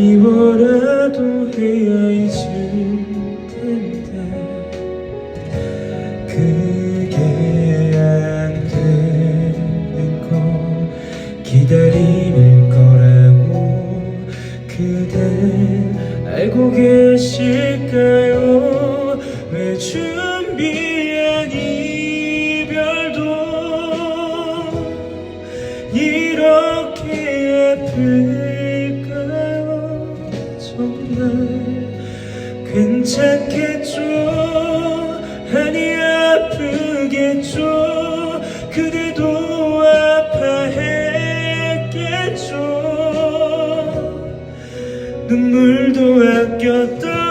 미워라도 해야 잊을 텐데 그게 안 되는 건 기다릴 거라고 그대 알고 계실까요? 왜 준비한 이별도 이렇게 아플까요 정말 괜찮겠죠? 아니 아프겠죠? 그대도 아파했겠죠? 눈물도 아꼈